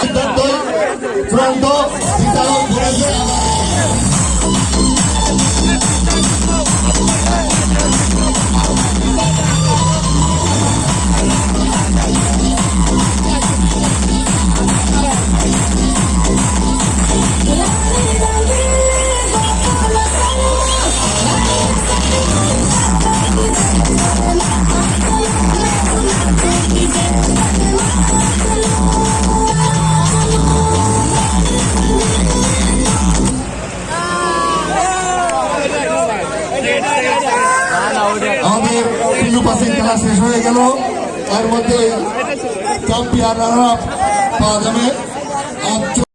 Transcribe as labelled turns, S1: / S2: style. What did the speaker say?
S1: সিদ্ধান্ত চূড়ান্ত বিচারক বলেছে শেষ হয়ে গেল। এর মধ্যে চ্যাম্পিয়ন রানার পাওয়া যাবে।